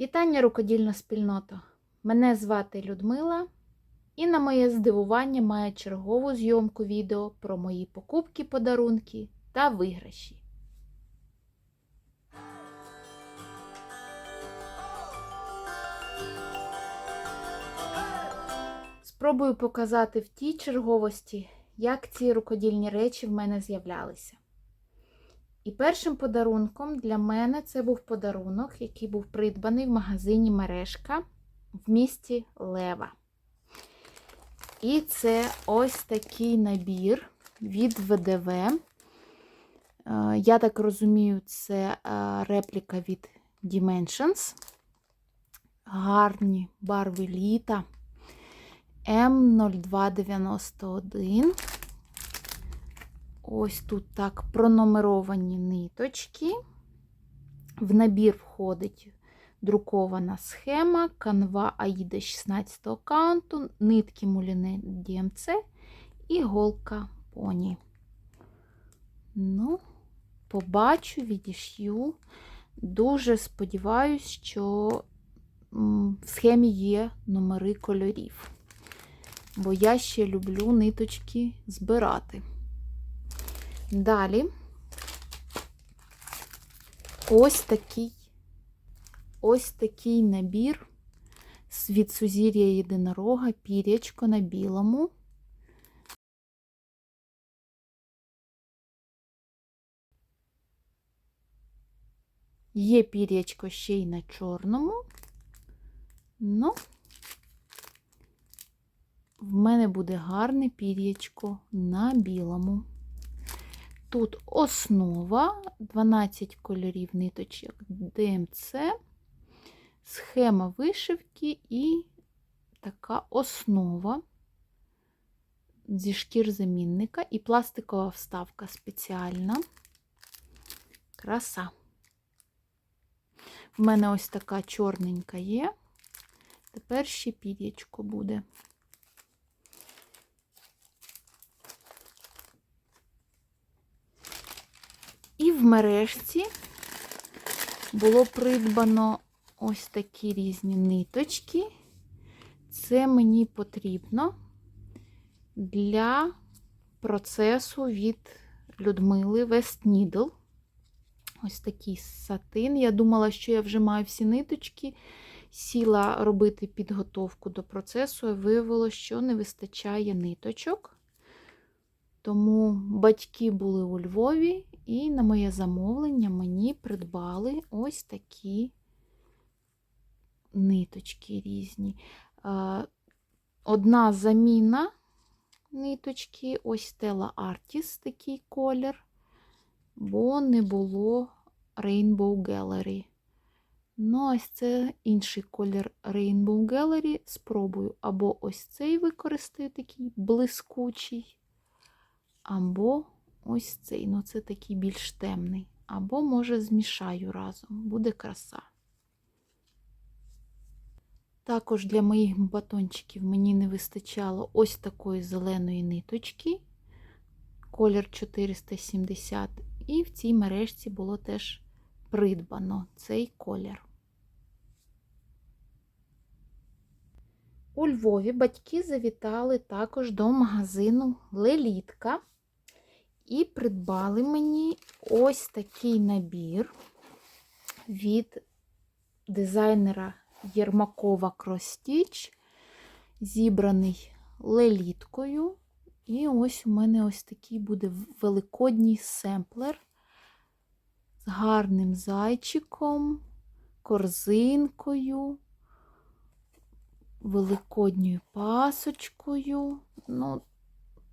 Вітання, рукодільна спільнота! Мене звати Людмила, і на моє здивування має чергову зйомку відео про мої покупки, подарунки та виграші. Спробую показати в тій черговості, як ці рукодільні речі в мене з'являлися. І першим подарунком для мене це був подарунок, який був придбаний в магазині Мережка в місті Лева. І це ось такий набір від ВДВ. Е, Я так розумію, це е, репліка від Dimensions. Гарні барви літа М0291. Ось тут так пронумеровані ниточки. В набір входить друкована схема, канва Аїда 16 каунту, нитки муліне DMC і голка поні. Ну, побачу, відішью. Дуже сподіваюсь, що в схемі є номери кольорів. Бо я ще люблю ниточки збирати. Далі ось такий ось такий набір від сузір'я єдинорога, пірячко на білому. Є пірячко ще й на чорному. Ну, в мене буде гарне пір'ячко на білому. Тут основа, 12 кольорів ниточок ДМЦ, схема вишивки і така основа зі шкір замінника і пластикова вставка спеціальна. Краса. В мене ось така чорненька є. Тепер ще пір'ячко буде. Мережці було придбано ось такі різні ниточки. Це мені потрібно для процесу від Людмили West Needle. Ось такий сатин. Я думала, що я вже маю всі ниточки. Сіла робити підготовку до процесу, і виявилося, що не вистачає ниточок. Тому батьки були у Львові, і на моє замовлення мені придбали ось такі ниточки різні. Одна заміна ниточки, ось Stella Artis такий колір, бо не було Rainbow Gallery. Ну, ось це інший колір Rainbow Gallery. Спробую або ось цей використаю такий блискучий, або ось цей, ну це такий більш темний. Або, може, змішаю разом, буде краса. Також для моїх батончиків мені не вистачало ось такої зеленої ниточки, колір 470, і в цій мережці було теж придбано цей колір. У Львові батьки завітали також до магазину Лелітка і придбали мені ось такий набір від дизайнера Єрмакова Кростіч, зібраний леліткою. І ось у мене ось такий буде великодній семплер з гарним зайчиком, корзинкою, великодньою пасочкою. Ну,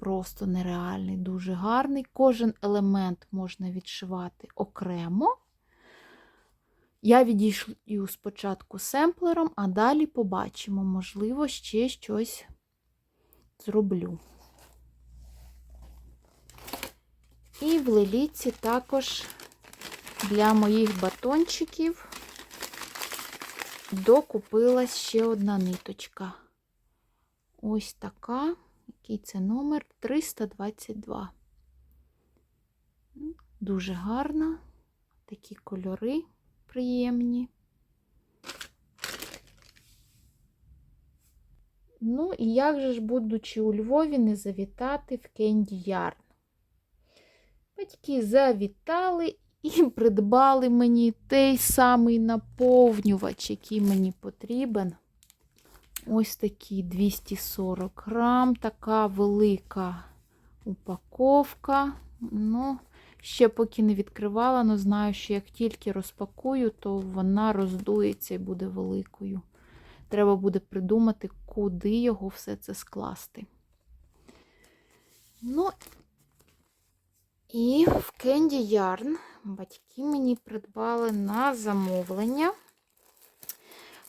просто нереальний, дуже гарний. Кожен елемент можна відшивати окремо. Я відійшлю спочатку семплером, а далі побачимо, можливо, ще щось зроблю. І в леліці також для моїх батончиків докупилась ще одна ниточка. Ось така, який це номер 322. Ну, дуже гарна, такі кольори приємні. Ну, і як же ж, будучи у Львові, не завітати в Кенді Ярн? Батьки завітали і придбали мені той самий наповнювач, який мені потрібен. Ось такий 240 грам, така велика упаковка. Ну, ще поки не відкривала, але знаю, що як тільки розпакую, то вона роздується і буде великою. Треба буде придумати, куди його все це скласти. Ну, і в Candy Yarn батьки мені придбали на замовлення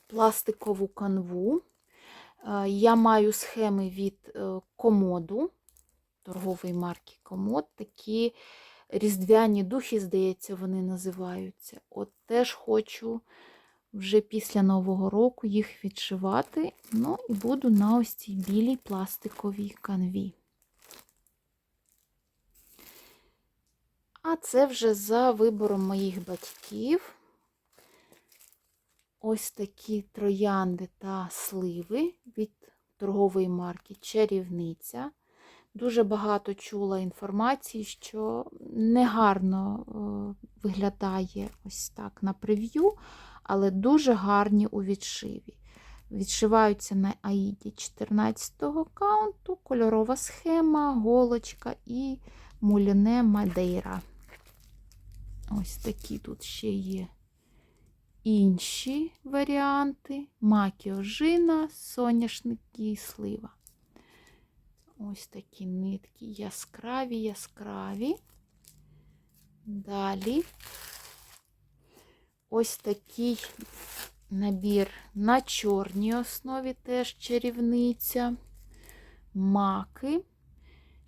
пластикову канву. Е, Я маю схеми від е, комоду, торгової марки Комод. Такі різдвяні духи, здається, вони називаються. От теж хочу вже після Нового року їх відшивати. Ну і буду на ось цій білій пластиковій канві. А це вже за вибором моїх батьків. Ось такі троянди та сливи від торгової марки Чарівниця. Дуже багато чула інформації, що негарно е, виглядає ось так на прев'ю, але дуже гарні у відшиві. Відшиваються на Аїді 14 го каунту, кольорова схема, голочка і муліне Мадейра. Ось такі тут ще є інші варіанти. Макі ожина, соняшники і слива. Ось такі нитки яскраві, яскраві. Далі ось такий набір на чорній основі, теж чарівниця, маки.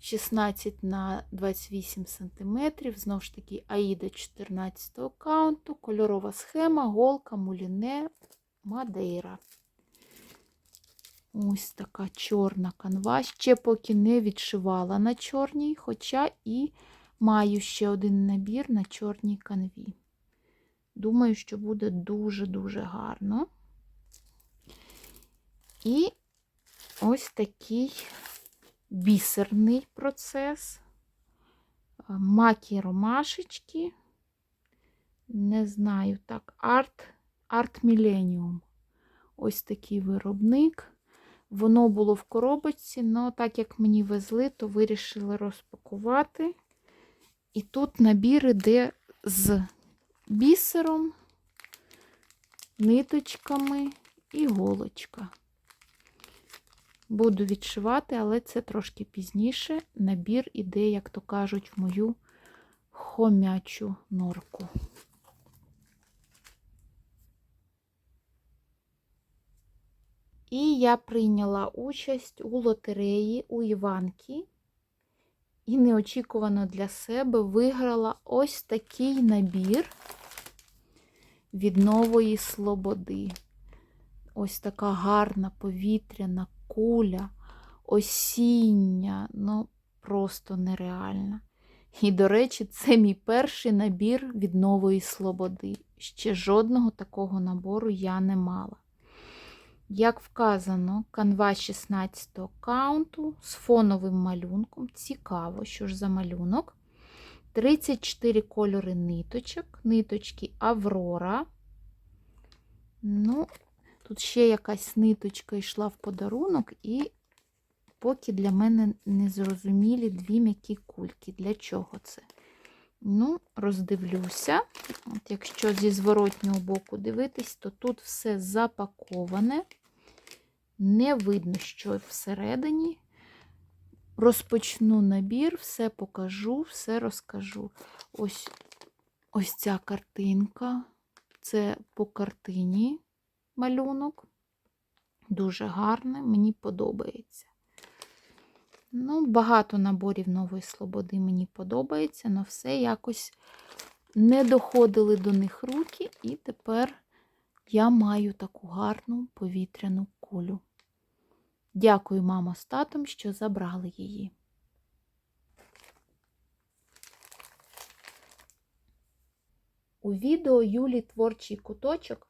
16 на 28 см, знову ж таки, Аїда 14 каунту, кольорова схема, голка, муліне, мадейра. Ось така чорна канва. Ще поки не відшивала на чорній, хоча і маю ще один набір на чорній канві. Думаю, що буде дуже-дуже гарно. І ось такий бісерний процес, макі ромашечки, не знаю, так, арт, арт Millennium. Ось такий виробник. Воно було в коробочці, але так як мені везли, то вирішили розпакувати. І тут набір іде з бісером, ниточками і голочка. Буду відшивати, але це трошки пізніше. Набір іде, як то кажуть, в мою хомячу норку. І я прийняла участь у лотереї у Іванки. І неочікувано для себе виграла ось такий набір від нової слободи. Ось така гарна повітряна куля, осіння, ну просто нереальна. І, до речі, це мій перший набір від нової слободи. Ще жодного такого набору я не мала. Як вказано, канва 16 каунту з фоновим малюнком. Цікаво, що ж за малюнок. 34 кольори ниточок, ниточки Аврора. Ну, Тут ще якась ниточка йшла в подарунок, і поки для мене незрозумілі дві м'які кульки. Для чого це? Ну, роздивлюся. От Якщо зі зворотнього боку дивитись, то тут все запаковане. Не видно, що всередині. Розпочну набір, все покажу, все розкажу. Ось ось ця картинка. Це по картині малюнок. Дуже гарний, мені подобається. Ну, Багато наборів нової слободи мені подобається, але все якось не доходили до них руки, і тепер я маю таку гарну повітряну кулю. Дякую, мамо, з татом, що забрали її. У відео Юлі творчий куточок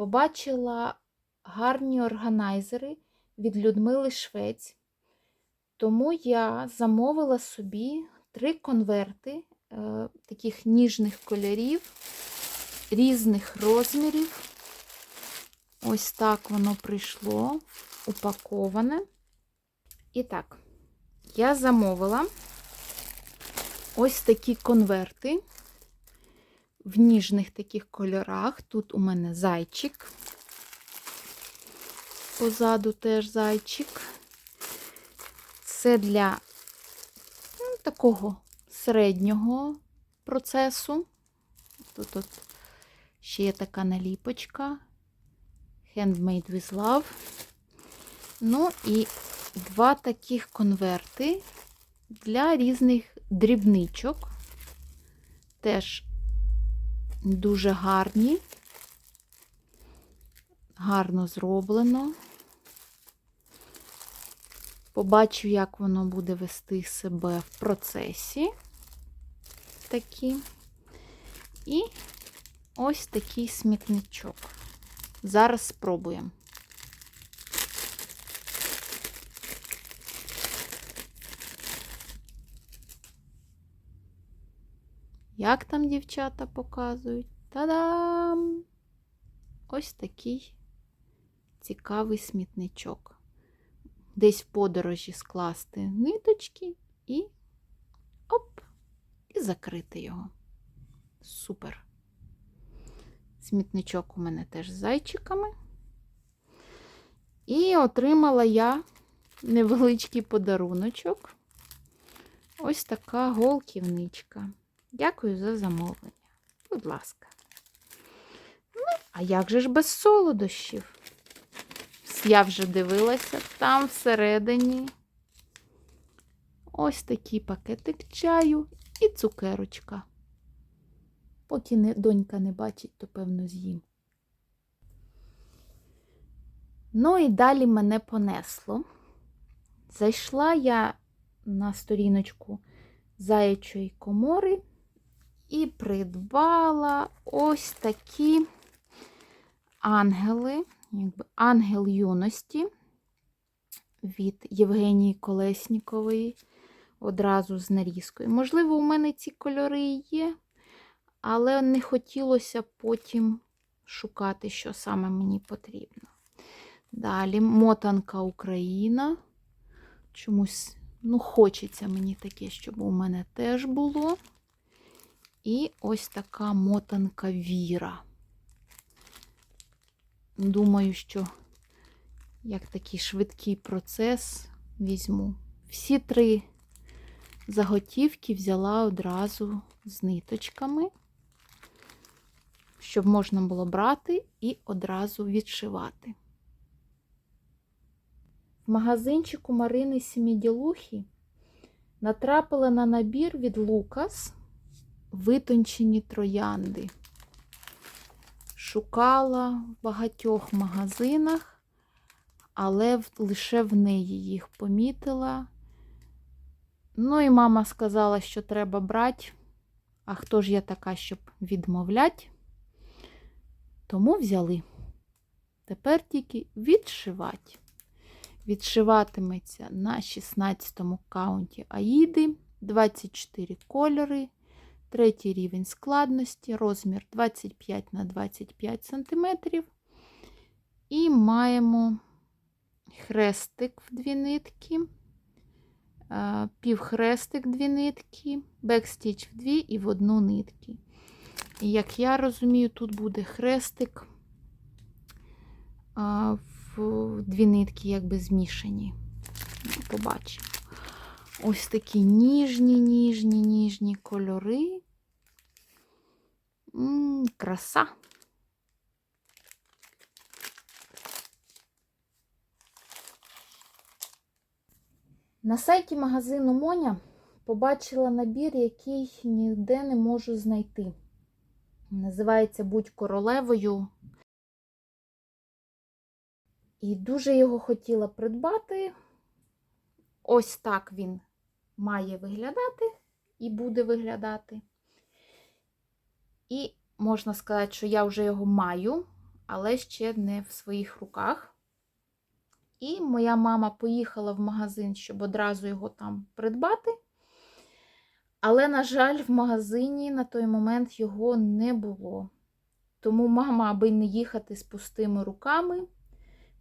побачила гарні органайзери від Людмили Швець. Тому я замовила собі три конверти е, таких ніжних кольорів, різних розмірів. Ось так воно прийшло, упаковане. І так, я замовила ось такі конверти в ніжних таких кольорах. Тут у мене зайчик. Позаду теж зайчик. Це для ну, такого середнього процесу. Тут от ще є така наліпочка. Handmade with Love. Ну і два таких конверти для різних дрібничок. Теж дуже гарні, гарно зроблено. Побачу, як воно буде вести себе в процесі. Такі. І ось такий смітничок. Зараз спробуємо. Як там дівчата показують? Та-дам! Ось такий цікавий смітничок. Десь в подорожі скласти ниточки і оп, і закрити його. Супер. Смітничок у мене теж з зайчиками. І отримала я невеличкий подаруночок. Ось така голківничка. Дякую за замовлення. Будь ласка. Ну, а як же ж без солодощів? Я вже дивилася там всередині. Ось такий пакетик чаю і цукерочка. Поки не, донька не бачить, то певно з'їм. Ну і далі мене понесло. Зайшла я на сторіночку заячої комори і придбала ось такі ангели, якби ангел юності від Євгенії Колеснікової, одразу з нарізкою. Можливо, у мене ці кольори є, але не хотілося потім шукати, що саме мені потрібно. Далі мотанка Україна. Чомусь, ну, хочеться мені таке, щоб у мене теж було. І ось така мотанка Віра. Думаю, що як такий швидкий процес візьму. Всі три заготівки взяла одразу з ниточками, щоб можна було брати і одразу відшивати. В магазинчику Марини Сіміділухи натрапила на набір від Лукас витончені троянди. Шукала в багатьох магазинах, але лише в неї їх помітила. Ну і мама сказала, що треба брати. А хто ж я така, щоб відмовляти? Тому взяли. Тепер тільки відшивати. Відшиватиметься на 16 каунті Аїди, 24 кольори, третій рівень складності, розмір 25 на 25 см. І маємо хрестик в дві нитки, півхрестик дві нитки, бекстіч в дві і в одну нитки. І як я розумію, тут буде хрестик в дві нитки, якби змішані. Ну, Побачимо. Ось такі ніжні, ніжні, ніжні кольори. М, краса. На сайті магазину Моня побачила набір, який ніде не можу знайти. Називається Будь королевою. І дуже його хотіла придбати. Ось так він має виглядати і буде виглядати. І можна сказати, що я вже його маю, але ще не в своїх руках. І моя мама поїхала в магазин, щоб одразу його там придбати. Але, на жаль, в магазині на той момент його не було. Тому мама, аби не їхати з пустими руками,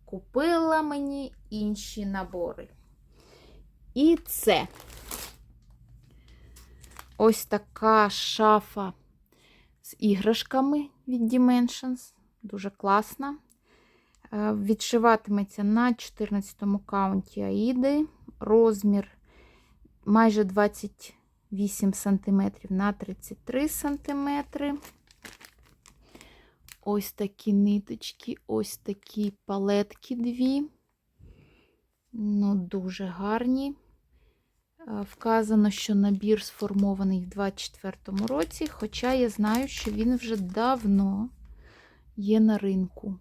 купила мені інші набори. І це ось така шафа з іграшками від Dimensions. Дуже класна. Е, Відшиватиметься на 14 му каунті Аїди. Розмір майже 28 см на 33 см. Ось такі ниточки, ось такі палетки дві. Ну, дуже гарні. Е, Вказано, що набір сформований в 24-му році, хоча я знаю, що він вже давно є на ринку.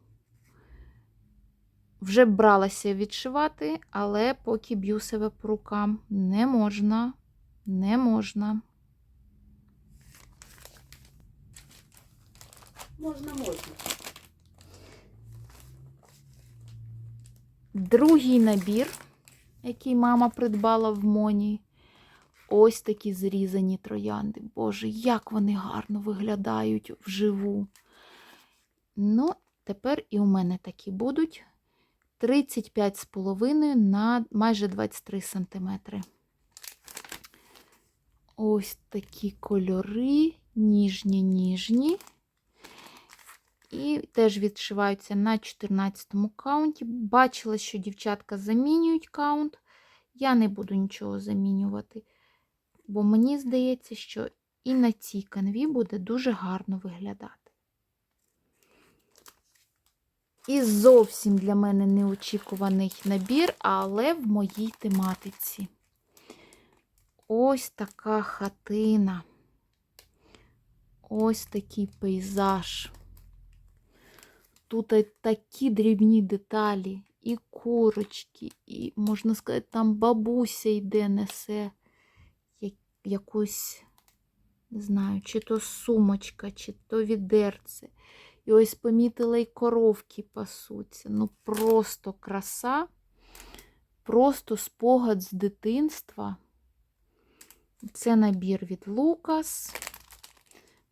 Вже бралася відшивати, але поки б'ю себе по рукам. Не можна, не можна. Можна, можна. Другий набір, який мама придбала в Моні. Ось такі зрізані троянди. Боже, як вони гарно виглядають вживу. Ну, тепер і у мене такі будуть. 35,5 на майже 23 см. Ось такі кольори, ніжні-ніжні. І теж відшиваються на 14 каунті. Бачила, що дівчатка замінюють каунт. Я не буду нічого замінювати, бо мені здається, що і на цій канві буде дуже гарно виглядати. І зовсім для мене неочікуваний набір, але в моїй тематиці. Ось така хатина. Ось такий пейзаж. Тут такі дрібні деталі, і курочки, і, можна сказати, там бабуся йде, несе якусь, не знаю, чи то сумочка, чи то відерце. І ось помітила і коровки пасуться. Ну, просто краса, просто спогад з дитинства. Це набір від Лукас.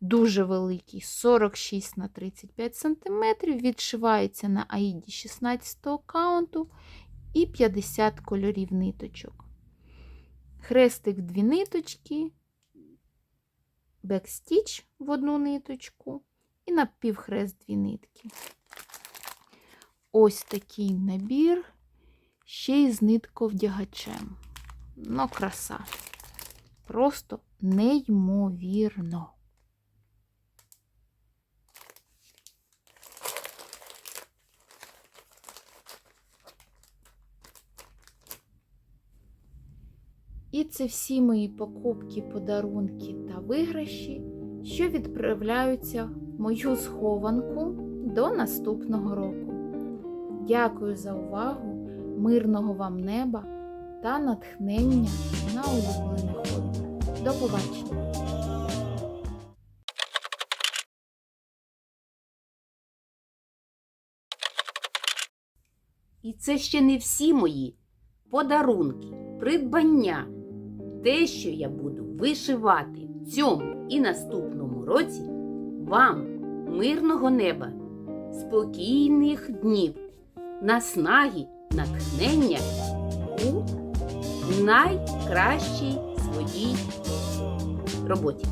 Дуже великий, 46 на 35 см. Відшивається на Аїді 16 каунту і 50 кольорів ниточок. Хрестик в дві ниточки, бекстіч в одну ниточку і напівхрест дві нитки. Ось такий набір, ще й з нитковдягачем. Ну, краса. Просто неймовірно. І це всі мої покупки, подарунки та виграші, що відправляються в мою схованку до наступного року. Дякую за увагу, мирного вам неба та натхнення на улюблене хобі. До побачення! І це ще не всі мої подарунки, придбання. Те, що я буду вишивати в цьому і наступному році, вам мирного неба, спокійних днів, наснаги, натхнення у найкращій своїй роботі.